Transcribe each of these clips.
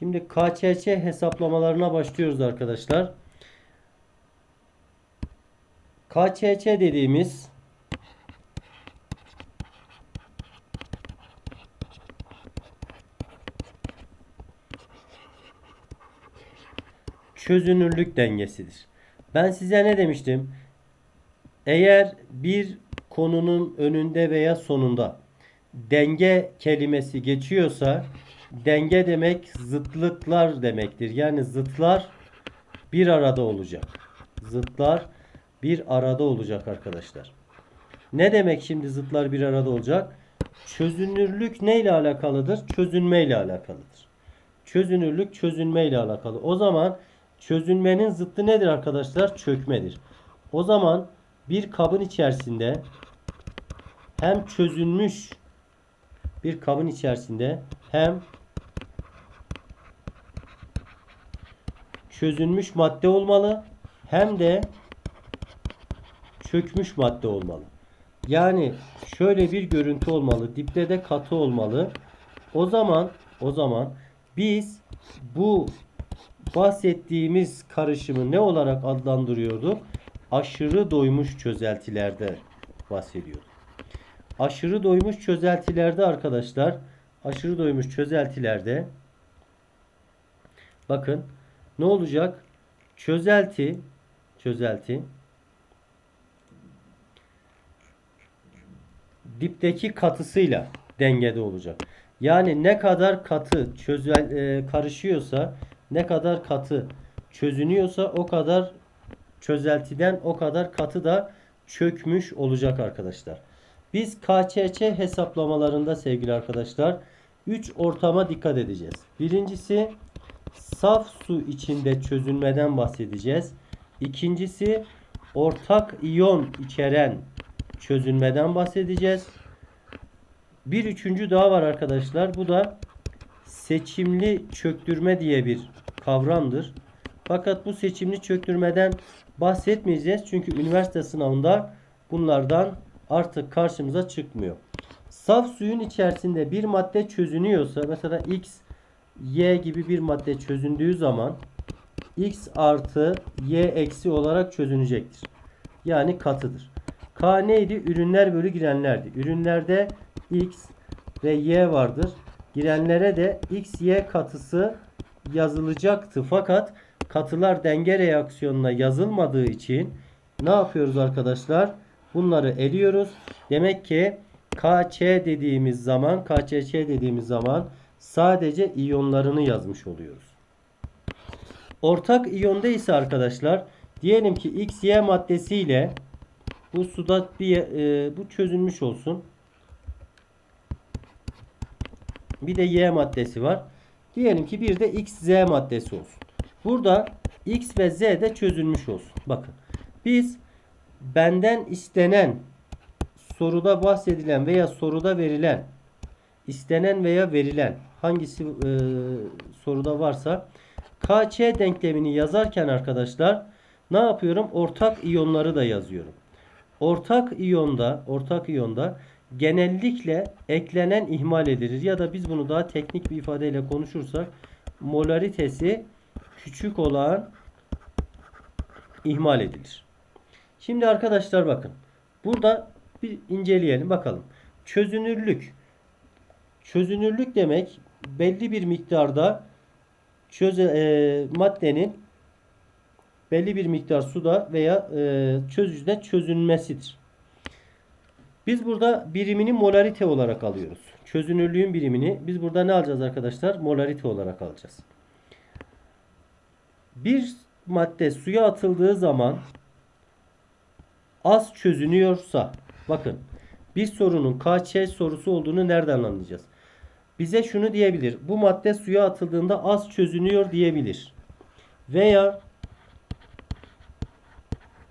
Şimdi KÇÇ hesaplamalarına başlıyoruz arkadaşlar. KÇÇ dediğimiz çözünürlük dengesidir. Ben size ne demiştim? Eğer bir konunun önünde veya sonunda denge kelimesi geçiyorsa denge demek zıtlıklar demektir. Yani zıtlar bir arada olacak. Zıtlar bir arada olacak arkadaşlar. Ne demek şimdi zıtlar bir arada olacak? Çözünürlük neyle alakalıdır? Çözünme ile alakalıdır. Çözünürlük çözünme ile alakalı. O zaman çözünmenin zıttı nedir arkadaşlar? Çökmedir. O zaman bir kabın içerisinde hem çözünmüş bir kabın içerisinde hem çözünmüş madde olmalı hem de çökmüş madde olmalı. Yani şöyle bir görüntü olmalı. Dipte de katı olmalı. O zaman o zaman biz bu bahsettiğimiz karışımı ne olarak adlandırıyorduk? Aşırı doymuş çözeltilerde bahsediyorduk. Aşırı doymuş çözeltilerde arkadaşlar, aşırı doymuş çözeltilerde bakın ne olacak? Çözelti çözelti dipteki katısıyla dengede olacak. Yani ne kadar katı çözel e, karışıyorsa, ne kadar katı çözünüyorsa o kadar çözeltiden o kadar katı da çökmüş olacak arkadaşlar. Biz KÇÇ hesaplamalarında sevgili arkadaşlar 3 ortama dikkat edeceğiz. Birincisi saf su içinde çözünmeden bahsedeceğiz. İkincisi ortak iyon içeren çözünmeden bahsedeceğiz. Bir üçüncü daha var arkadaşlar. Bu da seçimli çöktürme diye bir kavramdır. Fakat bu seçimli çöktürmeden bahsetmeyeceğiz. Çünkü üniversite sınavında bunlardan artık karşımıza çıkmıyor. Saf suyun içerisinde bir madde çözünüyorsa mesela X, Y gibi bir madde çözündüğü zaman X artı Y eksi olarak çözünecektir. Yani katıdır. K neydi? Ürünler bölü girenlerdi. Ürünlerde X ve Y vardır. Girenlere de X, Y katısı yazılacaktı. Fakat katılar denge reaksiyonuna yazılmadığı için ne yapıyoruz arkadaşlar? Bunları eliyoruz. Demek ki KC dediğimiz zaman, KCC dediğimiz zaman sadece iyonlarını yazmış oluyoruz. Ortak iyonda ise arkadaşlar diyelim ki X, Y maddesiyle bu suda bir e, bu çözülmüş olsun. Bir de Y maddesi var. Diyelim ki bir de X, Z maddesi olsun. Burada X ve Z de çözülmüş olsun. Bakın. Biz benden istenen soruda bahsedilen veya soruda verilen istenen veya verilen hangisi e, soruda varsa KC denklemini yazarken arkadaşlar ne yapıyorum? Ortak iyonları da yazıyorum. Ortak iyonda, ortak iyonda genellikle eklenen ihmal edilir ya da biz bunu daha teknik bir ifadeyle konuşursak molaritesi küçük olan ihmal edilir. Şimdi arkadaşlar bakın. Burada bir inceleyelim bakalım. Çözünürlük. Çözünürlük demek belli bir miktarda çöze, e, maddenin belli bir miktar suda veya e, çözücüde çözünmesidir. Biz burada birimini molarite olarak alıyoruz. Çözünürlüğün birimini biz burada ne alacağız arkadaşlar? Molarite olarak alacağız. Bir madde suya atıldığı zaman az çözünüyorsa bakın bir sorunun KÇ sorusu olduğunu nereden anlayacağız? Bize şunu diyebilir. Bu madde suya atıldığında az çözünüyor diyebilir. Veya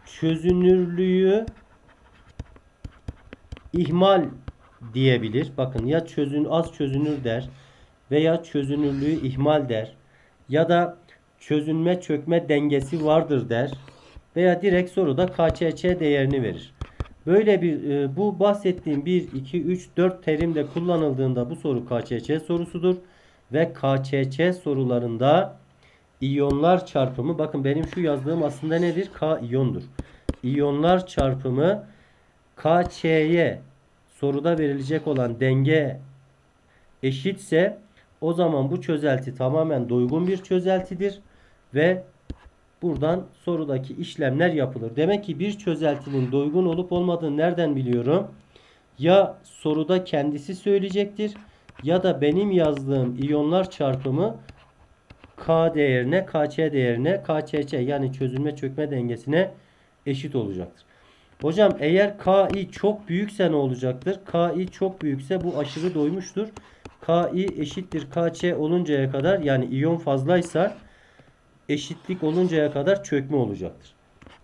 çözünürlüğü ihmal diyebilir. Bakın ya çözün az çözünür der veya çözünürlüğü ihmal der ya da çözünme çökme dengesi vardır der veya direkt soruda KÇÇ değerini verir. Böyle bir e, bu bahsettiğim 1 2 3 4 terimde kullanıldığında bu soru KÇÇ sorusudur. ve KÇÇ sorularında iyonlar çarpımı bakın benim şu yazdığım aslında nedir? K iyondur. İyonlar çarpımı KÇ'ye soruda verilecek olan denge eşitse o zaman bu çözelti tamamen doygun bir çözeltidir ve buradan sorudaki işlemler yapılır. Demek ki bir çözeltinin doygun olup olmadığını nereden biliyorum? Ya soruda kendisi söyleyecektir ya da benim yazdığım iyonlar çarpımı K değerine, KÇ değerine, KÇÇ yani çözülme çökme dengesine eşit olacaktır. Hocam eğer KI çok büyükse ne olacaktır? KI çok büyükse bu aşırı doymuştur. KI eşittir KÇ oluncaya kadar yani iyon fazlaysa eşitlik oluncaya kadar çökme olacaktır.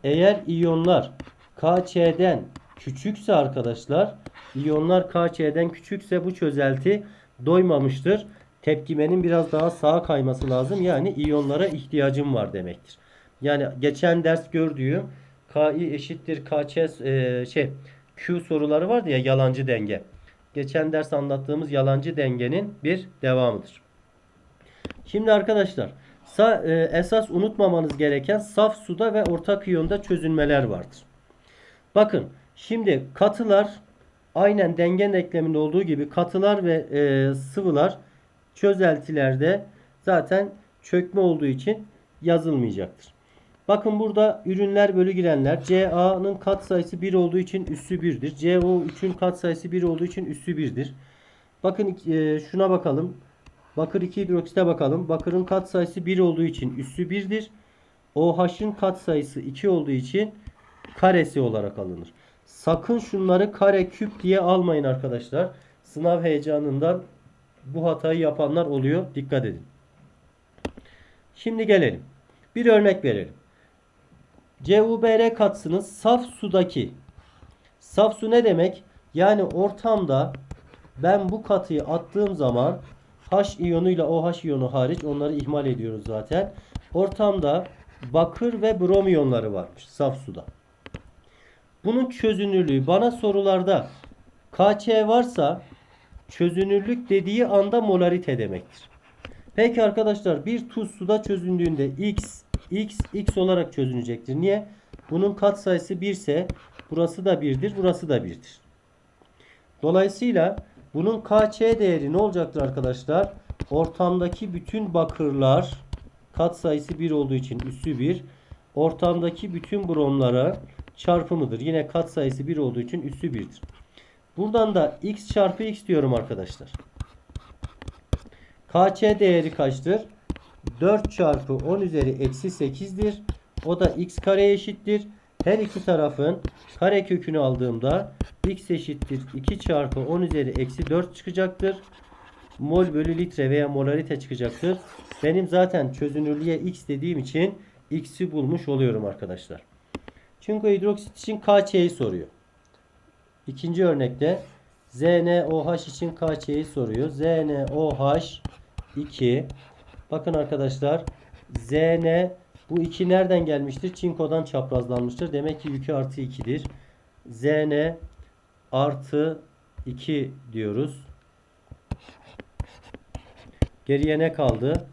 Eğer iyonlar KÇ'den küçükse arkadaşlar iyonlar KÇ'den küçükse bu çözelti doymamıştır. Tepkimenin biraz daha sağa kayması lazım. Yani iyonlara ihtiyacım var demektir. Yani geçen ders gördüğüm KI eşittir KÇ e, şey Q soruları vardı ya yalancı denge. Geçen ders anlattığımız yalancı dengenin bir devamıdır. Şimdi arkadaşlar sa, e, esas unutmamanız gereken saf suda ve ortak iyonda çözünmeler vardır. Bakın şimdi katılar aynen denge denkleminde olduğu gibi katılar ve e, sıvılar çözeltilerde zaten çökme olduğu için yazılmayacaktır. Bakın burada ürünler bölü girenler CA'nın katsayısı 1 olduğu için üssü 1'dir. CO3'ün katsayısı 1 olduğu için üssü 1'dir. Bakın e, şuna bakalım. Bakır 2 hidroksite bakalım. Bakırın katsayısı 1 olduğu için üssü 1'dir. OH'ın katsayısı 2 olduğu için karesi olarak alınır. Sakın şunları kare küp diye almayın arkadaşlar. Sınav heyecanından bu hatayı yapanlar oluyor. Dikkat edin. Şimdi gelelim. Bir örnek verelim. CuBr katsının saf sudaki saf su ne demek? Yani ortamda ben bu katıyı attığım zaman H iyonuyla OH iyonu hariç onları ihmal ediyoruz zaten. Ortamda bakır ve brom iyonları varmış saf suda. Bunun çözünürlüğü bana sorularda KC varsa çözünürlük dediği anda molarite demektir. Peki arkadaşlar bir tuz suda çözündüğünde X, X, X olarak çözünecektir. Niye? Bunun katsayısı 1 ise burası da 1'dir, burası da 1'dir. Dolayısıyla bunun KC değeri ne olacaktır arkadaşlar? Ortamdaki bütün bakırlar katsayısı 1 olduğu için üssü 1. Ortamdaki bütün bromlara çarpımıdır. Yine katsayısı 1 olduğu için üssü 1'dir. Buradan da x çarpı x diyorum arkadaşlar. KC değeri kaçtır? 4 çarpı 10 üzeri eksi 8'dir. O da x kare eşittir. Her iki tarafın kare kökünü aldığımda x eşittir 2 çarpı 10 üzeri eksi 4 çıkacaktır. Mol bölü litre veya molarite çıkacaktır. Benim zaten çözünürlüğe x dediğim için x'i bulmuş oluyorum arkadaşlar. Çünkü hidroksit için KC'yi soruyor. İkinci örnekte ZNOH için KC'yi soruyor. ZNOH 2 Bakın arkadaşlar ZN bu 2 nereden gelmiştir? Çinkodan çaprazlanmıştır. Demek ki yükü artı 2'dir. ZN artı 2 diyoruz. Geriye ne kaldı?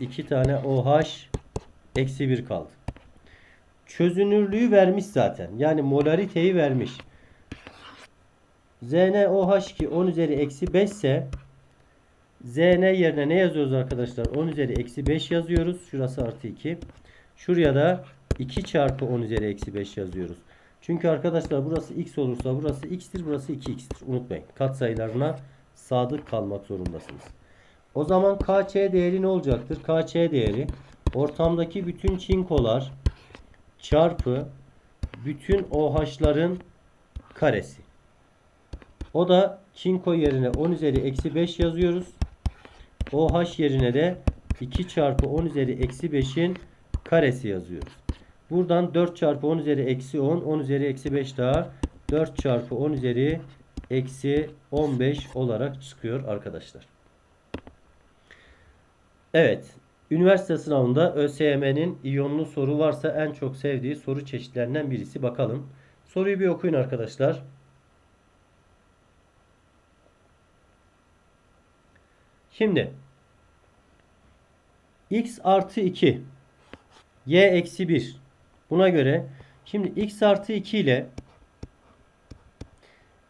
2 tane OH eksi 1 kaldı. Çözünürlüğü vermiş zaten. Yani molariteyi vermiş. ZnOH2 10 üzeri eksi 5 ise Zn yerine ne yazıyoruz arkadaşlar? 10 üzeri eksi 5 yazıyoruz. Şurası artı 2. Şuraya da 2 çarpı 10 üzeri eksi 5 yazıyoruz. Çünkü arkadaşlar burası x olursa burası x'tir. Burası 2x'tir. Unutmayın. Kat sayılarına sadık kalmak zorundasınız. O zaman KC değeri ne olacaktır? KC değeri ortamdaki bütün çinkolar çarpı bütün OH'ların karesi. O da çinko yerine 10 üzeri eksi 5 yazıyoruz. OH yerine de 2 çarpı 10 üzeri eksi 5'in karesi yazıyoruz. Buradan 4 çarpı 10 üzeri eksi 10. 10 üzeri eksi 5 daha. 4 çarpı 10 üzeri eksi 15 olarak çıkıyor arkadaşlar. Evet. Üniversite sınavında ÖSYM'nin iyonlu soru varsa en çok sevdiği soru çeşitlerinden birisi. Bakalım. Soruyu bir okuyun arkadaşlar. Şimdi x artı 2 y eksi 1 buna göre şimdi x artı 2 ile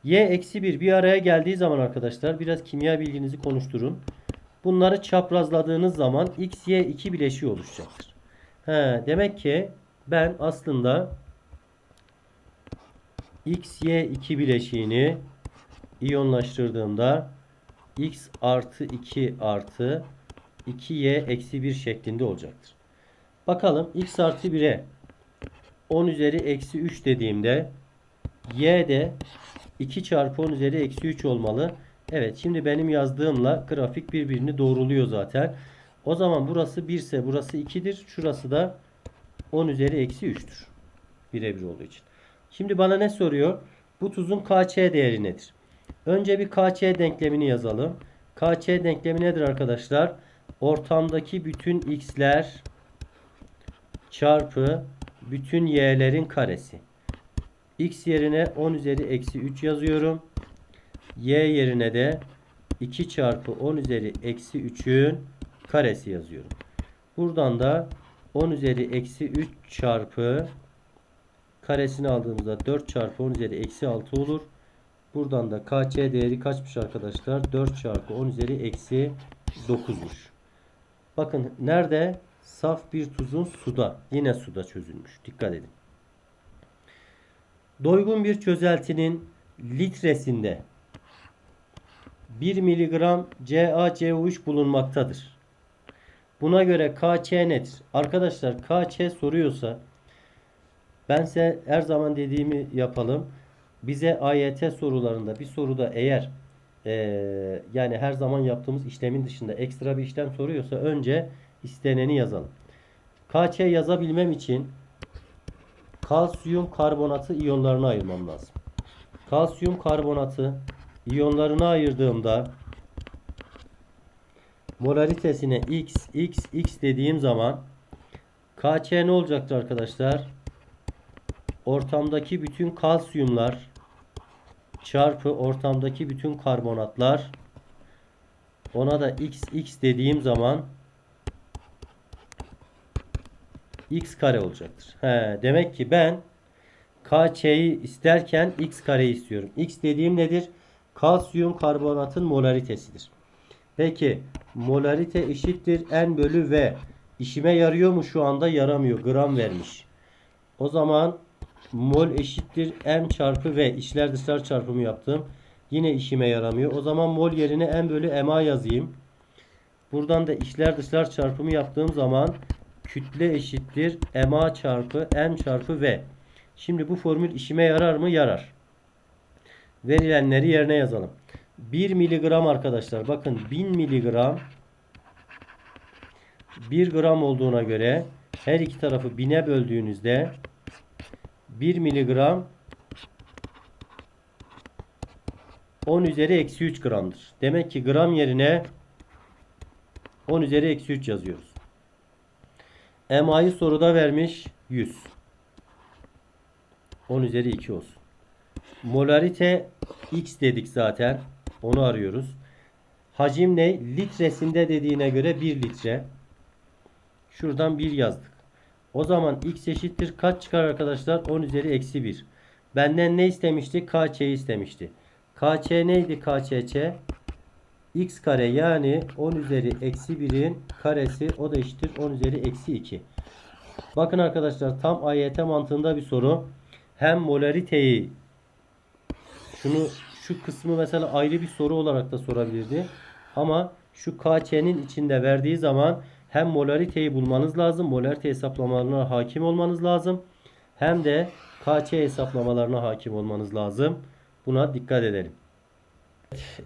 y eksi 1 bir araya geldiği zaman arkadaşlar biraz kimya bilginizi konuşturun. Bunları çaprazladığınız zaman x, y 2 bileşiği oluşacaktır. He, demek ki ben aslında x, y 2 bileşiğini iyonlaştırdığımda x artı 2 artı 2y eksi 1 şeklinde olacaktır. Bakalım x artı 1'e 10 üzeri eksi 3 dediğimde y de 2 çarpı 10 üzeri eksi 3 olmalı. Evet şimdi benim yazdığımla grafik birbirini doğruluyor zaten. O zaman burası 1 ise burası 2'dir. Şurası da 10 üzeri eksi 3'tür. Birebir olduğu için. Şimdi bana ne soruyor? Bu tuzun KÇ değeri nedir? Önce bir KÇ denklemini yazalım. KÇ denklemi nedir arkadaşlar? Ortamdaki bütün x'ler çarpı bütün y'lerin karesi. x yerine 10 üzeri eksi 3 yazıyorum. y yerine de 2 çarpı 10 üzeri eksi 3'ün karesi yazıyorum. Buradan da 10 üzeri eksi 3 çarpı karesini aldığımızda 4 çarpı 10 üzeri eksi 6 olur. Buradan da KC değeri kaçmış arkadaşlar? 4 çarpı 10 üzeri eksi 9'muş. Bakın nerede? Saf bir tuzun suda. Yine suda çözülmüş. Dikkat edin. Doygun bir çözeltinin litresinde 1 miligram CaCO3 bulunmaktadır. Buna göre KC nedir? Arkadaşlar KC soruyorsa ben size her zaman dediğimi yapalım. Bize AYT sorularında bir soruda eğer eee, yani her zaman yaptığımız işlemin dışında ekstra bir işlem soruyorsa önce isteneni yazalım. KC yazabilmem için kalsiyum karbonatı iyonlarına ayırmam lazım. Kalsiyum karbonatı iyonlarına ayırdığımda molaritesine x x x dediğim zaman KC ne olacaktır arkadaşlar? Ortamdaki bütün kalsiyumlar çarpı ortamdaki bütün karbonatlar ona da x x dediğim zaman x kare olacaktır. He, demek ki ben KC'yi isterken x kareyi istiyorum. X dediğim nedir? Kalsiyum karbonatın molaritesidir. Peki molarite eşittir n bölü v. İşime yarıyor mu şu anda? Yaramıyor. Gram vermiş. O zaman mol eşittir m çarpı v. İçler dışlar çarpımı yaptım. Yine işime yaramıyor. O zaman mol yerine m bölü ma yazayım. Buradan da içler dışlar çarpımı yaptığım zaman kütle eşittir ma çarpı m çarpı v. Şimdi bu formül işime yarar mı? Yarar. Verilenleri yerine yazalım. 1 miligram arkadaşlar. Bakın 1000 miligram 1 gram olduğuna göre her iki tarafı 1000'e böldüğünüzde 1 miligram 10 üzeri eksi 3 gramdır. Demek ki gram yerine 10 üzeri eksi 3 yazıyoruz. MA'yı soruda vermiş 100. 10 üzeri 2 olsun. Molarite X dedik zaten. Onu arıyoruz. Hacim ne? Litresinde dediğine göre 1 litre. Şuradan 1 yazdık. O zaman X eşittir kaç çıkar arkadaşlar? 10 üzeri eksi 1. Benden ne istemişti? KC'yi istemişti. KC neydi KCC? X kare yani 10 üzeri eksi 1'in karesi o da eşittir 10 üzeri eksi 2. Bakın arkadaşlar tam AYT mantığında bir soru. Hem molariteyi şunu şu kısmı mesela ayrı bir soru olarak da sorabilirdi. Ama şu KC'nin içinde verdiği zaman hem molariteyi bulmanız lazım. Molarite hesaplamalarına hakim olmanız lazım. Hem de KC hesaplamalarına hakim olmanız lazım. Buna dikkat edelim.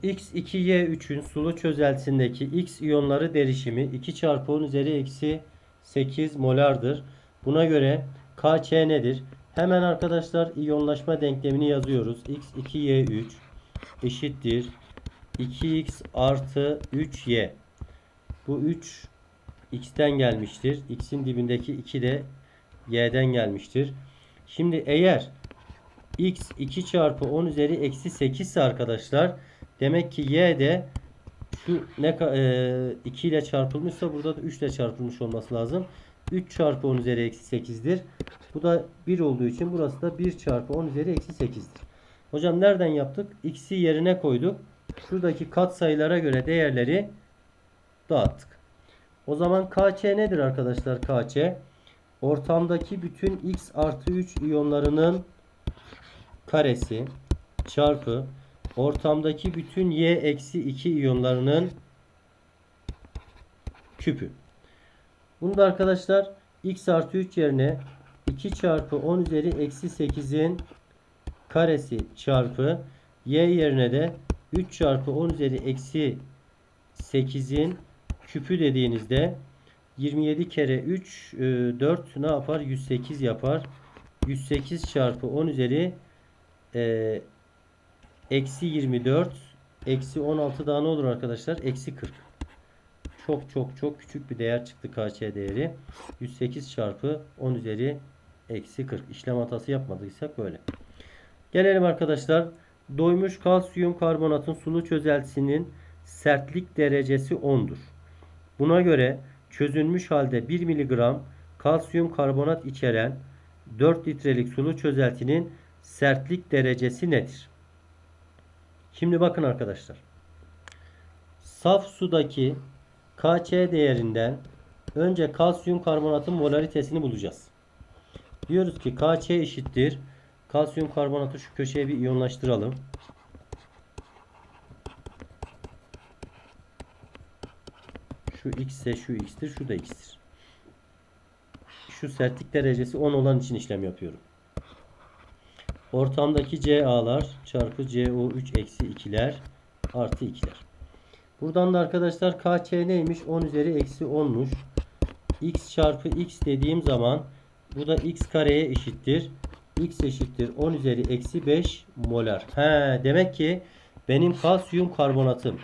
X2Y3'ün sulu çözeltisindeki X iyonları derişimi 2 çarpı 10 üzeri eksi 8 molardır. Buna göre KC nedir? Hemen arkadaşlar iyonlaşma denklemini yazıyoruz. X2Y3 eşittir 2x artı 3y. Bu 3 x'ten gelmiştir. X'in dibindeki 2 de y'den gelmiştir. Şimdi eğer x 2 çarpı 10 üzeri eksi 8 ise arkadaşlar demek ki y de şu ne e, 2 ile çarpılmışsa burada da 3 ile çarpılmış olması lazım. 3 çarpı 10 üzeri eksi 8'dir. Bu da 1 olduğu için burası da 1 çarpı 10 üzeri eksi 8'dir. Hocam nereden yaptık? X'i yerine koyduk. Şuradaki kat sayılara göre değerleri dağıttık. O zaman KC nedir arkadaşlar KC? Ortamdaki bütün X artı 3 iyonlarının karesi çarpı ortamdaki bütün Y eksi 2 iyonlarının küpü. Bunu da arkadaşlar X artı 3 yerine 2 çarpı 10 üzeri eksi 8'in karesi çarpı Y yerine de 3 çarpı 10 üzeri eksi 8'in küpü dediğinizde 27 kere 3 e, 4 ne yapar? 108 yapar. 108 çarpı 10 üzeri e, eksi 24 eksi 16 daha ne olur arkadaşlar? Eksi 40. Çok çok çok küçük bir değer çıktı KC değeri. 108 çarpı 10 üzeri eksi 40. İşlem hatası yapmadıysak böyle. Gelelim arkadaşlar. Doymuş kalsiyum karbonatın sulu çözeltisinin sertlik derecesi 10'dur. Buna göre çözünmüş halde 1 mg kalsiyum karbonat içeren 4 litrelik sulu çözeltinin sertlik derecesi nedir? Şimdi bakın arkadaşlar. Saf sudaki KC değerinden önce kalsiyum karbonatın molaritesini bulacağız. Diyoruz ki KC eşittir. Kalsiyum karbonatı şu köşeye bir iyonlaştıralım. Şu x ise şu x'tir, şu da x'tir. Şu sertlik derecesi 10 olan için işlem yapıyorum. Ortamdaki CA'lar çarpı CO3 eksi 2'ler artı 2'ler. Buradan da arkadaşlar KC neymiş? 10 üzeri eksi 10'muş. X çarpı X dediğim zaman bu da X kareye eşittir. X eşittir 10 üzeri eksi 5 molar. He, demek ki benim kalsiyum karbonatım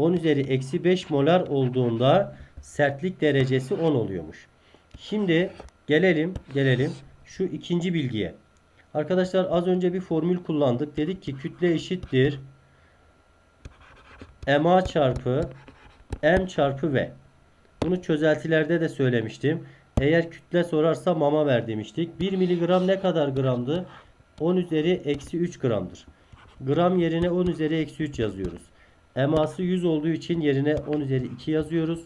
10 üzeri eksi 5 molar olduğunda sertlik derecesi 10 oluyormuş. Şimdi gelelim gelelim şu ikinci bilgiye. Arkadaşlar az önce bir formül kullandık. Dedik ki kütle eşittir MA çarpı M çarpı V. Bunu çözeltilerde de söylemiştim. Eğer kütle sorarsa mama ver demiştik. 1 miligram ne kadar gramdı? 10 üzeri eksi 3 gramdır. Gram yerine 10 üzeri eksi 3 yazıyoruz. Eması 100 olduğu için yerine 10 üzeri 2 yazıyoruz.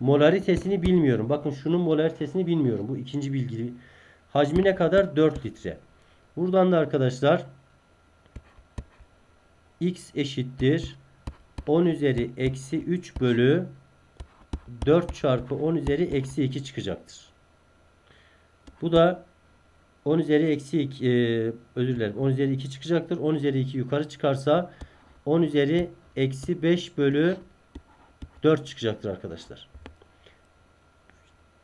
Molaritesini bilmiyorum. Bakın şunun molaritesini bilmiyorum. Bu ikinci bilgi. Hacmi ne kadar? 4 litre. Buradan da arkadaşlar x eşittir 10 üzeri eksi 3 bölü 4 çarpı 10 üzeri eksi 2 çıkacaktır. Bu da 10 üzeri eksi 2 e, özür dilerim 10 üzeri 2 çıkacaktır. 10 üzeri 2 yukarı çıkarsa 10 üzeri eksi 5 bölü 4 çıkacaktır arkadaşlar.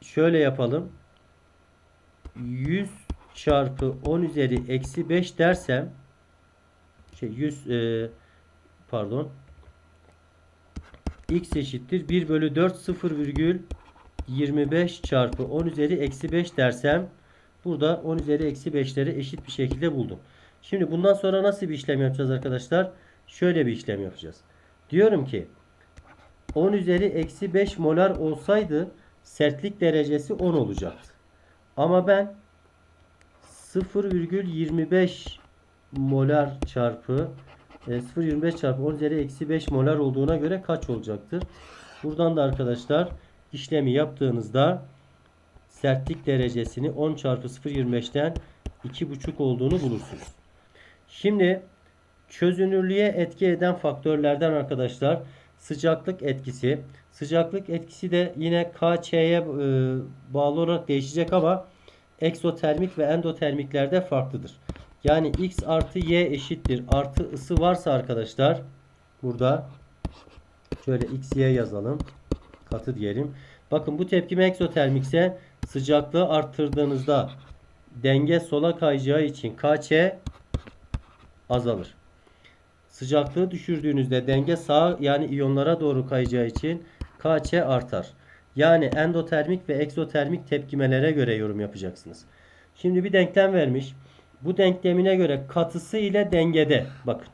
Şöyle yapalım. 100 çarpı 10 üzeri eksi 5 dersem şey 100 e, pardon x eşittir 1 bölü 4 0 virgül 25 çarpı 10 üzeri eksi 5 dersem burada 10 üzeri eksi 5'leri eşit bir şekilde buldum. Şimdi bundan sonra nasıl bir işlem yapacağız arkadaşlar? Şöyle bir işlem yapacağız. Diyorum ki 10 üzeri eksi 5 molar olsaydı sertlik derecesi 10 olacaktı. Ama ben 0,25 molar çarpı e, 0,25 çarpı 10 üzeri eksi 5 molar olduğuna göre kaç olacaktır? Buradan da arkadaşlar işlemi yaptığınızda sertlik derecesini 10 çarpı 0,25'ten 2,5 olduğunu bulursunuz. Şimdi çözünürlüğe etki eden faktörlerden arkadaşlar sıcaklık etkisi. Sıcaklık etkisi de yine KC'ye e, bağlı olarak değişecek ama eksotermik ve endotermiklerde farklıdır. Yani x artı y eşittir. Artı ısı varsa arkadaşlar burada şöyle x y yazalım. Katı diyelim. Bakın bu tepkime eksotermikse sıcaklığı arttırdığınızda denge sola kayacağı için KC azalır. Sıcaklığı düşürdüğünüzde denge sağ yani iyonlara doğru kayacağı için KC artar. Yani endotermik ve egzotermik tepkimelere göre yorum yapacaksınız. Şimdi bir denklem vermiş. Bu denklemine göre katısı ile dengede. Bakın.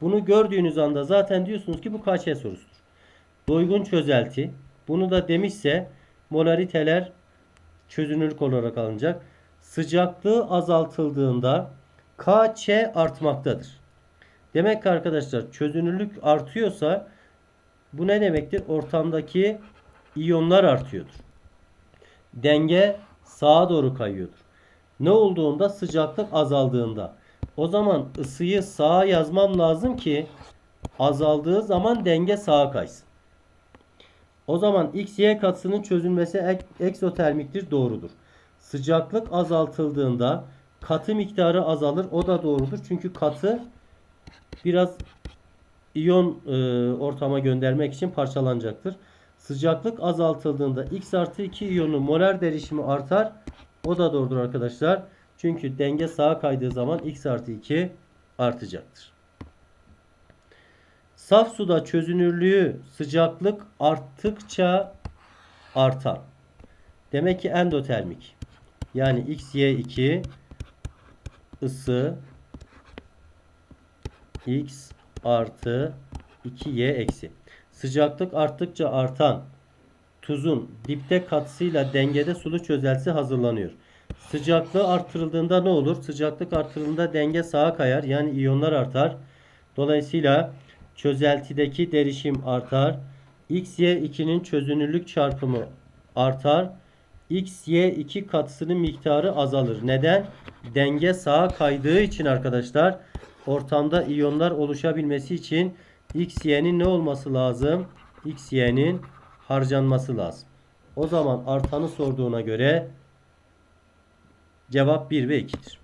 Bunu gördüğünüz anda zaten diyorsunuz ki bu KC sorusudur. doygun çözelti. Bunu da demişse molariteler çözünürlük olarak alınacak. Sıcaklığı azaltıldığında KÇ artmaktadır. Demek ki arkadaşlar çözünürlük artıyorsa bu ne demektir? Ortamdaki iyonlar artıyordur. Denge sağa doğru kayıyordur. Ne olduğunda sıcaklık azaldığında. O zaman ısıyı sağa yazmam lazım ki azaldığı zaman denge sağa kaysın. O zaman X, Y katısının çözülmesi ek- eksotermiktir doğrudur. Sıcaklık azaltıldığında katı miktarı azalır. O da doğrudur. Çünkü katı biraz iyon e, ortama göndermek için parçalanacaktır. Sıcaklık azaltıldığında X artı 2 iyonun molar derişimi artar. O da doğrudur arkadaşlar. Çünkü denge sağa kaydığı zaman X artı 2 artacaktır. Saf suda çözünürlüğü sıcaklık arttıkça artar. Demek ki endotermik. Yani XY2 ısı X artı 2Y eksi. Sıcaklık arttıkça artan tuzun dipte katısıyla dengede sulu çözeltisi hazırlanıyor. Sıcaklığı artırıldığında ne olur? Sıcaklık artırıldığında denge sağa kayar. Yani iyonlar artar. Dolayısıyla çözeltideki derişim artar. XY2'nin çözünürlük çarpımı artar. XY2 katısının miktarı azalır. Neden? Denge sağa kaydığı için arkadaşlar ortamda iyonlar oluşabilmesi için XY'nin ne olması lazım? XY'nin harcanması lazım. O zaman artanı sorduğuna göre cevap 1 ve 2'dir.